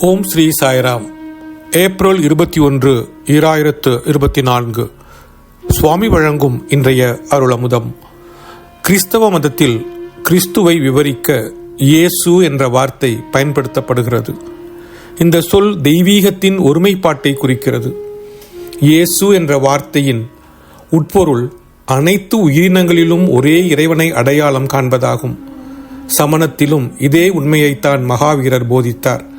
ஓம் Sri Sairam. April இருபத்தி ஒன்று ஈராயிரத்து இருபத்தி நான்கு. சுவாமி வழங்கும் இன்றைய அருளமுதம். கிறிஸ்தவ மதத்தில் கிறிஸ்துவை விவரிக்க இயேசு என்ற வார்த்தை பயன்படுத்தப்படுகிறது. இந்த சொல் தெய்வீகத்தின் ஒருமைப்பாட்டை குறிக்கிறது. இயேசு என்ற வார்த்தையின் உட்பொருள் அனைத்து உயிரினங்களிலும் ஒரே இறைவனை அடையாளம் காண்பதாகும். சமணத்திலும் இதே உண்மையைத்தான் மகாவீரர் போதித்தார்.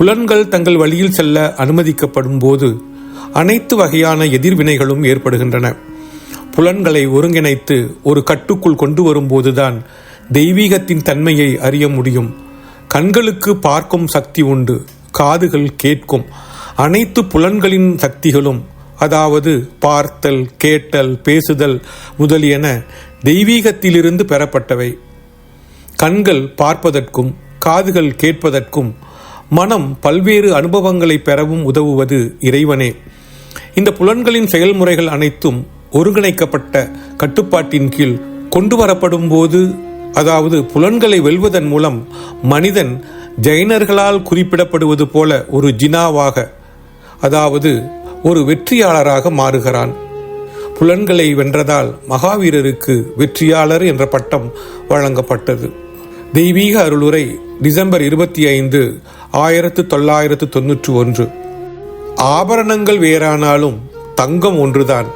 புலன்கள் தங்கள் வழியில் செல்ல அனுமதிக்கப்படும் போது அனைத்து வகையான எதிர்வினைகளும் ஏற்படுகின்றன. புலன்களை ஒருங்கிணைத்து ஒரு கட்டுக்குள் கொண்டு வரும்போதுதான் தெய்வீகத்தின் தன்மையை அறிய முடியும். கண்களுக்கு பார்க்கும் சக்தி உண்டு காதுகள் கேட்கும். அனைத்து புலன்களின் சக்திகளும் அதாவது பார்த்தல் கேட்டல் பேசுதல் முதலியன தெய்வீகத்திலிருந்து பெறப்பட்டவை. கண்கள் பார்ப்பதற்கும் காதுகள் கேட்பதற்கும் மனம் பல்வேறு அனுபவங்களை பெறவும் உதவுவது இறைவனே. இந்த புலன்களின் செயல்முறைகள் அனைத்தும் ஒருங்கிணைக்கப்பட்ட கட்டுப்பாட்டின் கீழ் கொண்டு வரப்படும் போது அதாவது புலன்களை வெல்வதன் மூலம் மனிதன் ஜைனர்களால் குறிப்பிடப்படுவது போல ஒரு ஜினாவாக அதாவது ஒரு வெற்றியாளராக மாறுகிறான். புலன்களை வென்றதால் மகாவீரருக்கு வெற்றியாளர் என்ற பட்டம் வழங்கப்பட்டது. தெய்வீக அருளுரை டிசம்பர் இருபத்தி ஐந்து ஆயிரத்து தொள்ளாயிரத்து தொன்னூற்றி ஒன்று. ஆபரணங்கள் வேறானாலும் தங்கம் ஒன்றுதான்.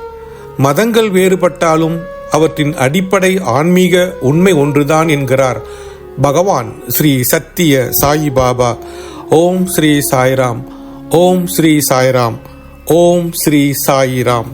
மதங்கள் வேறுபட்டாலும் அவற்றின் அடிப்படை ஆன்மீக உண்மை ஒன்றுதான் என்கிறார் பகவான் ஸ்ரீ சத்திய சாயி பாபா. ஓம் ஸ்ரீ சாய்ராம் ஓம் ஸ்ரீ சாய்ராம் ஓம் ஸ்ரீ சாயிராம்.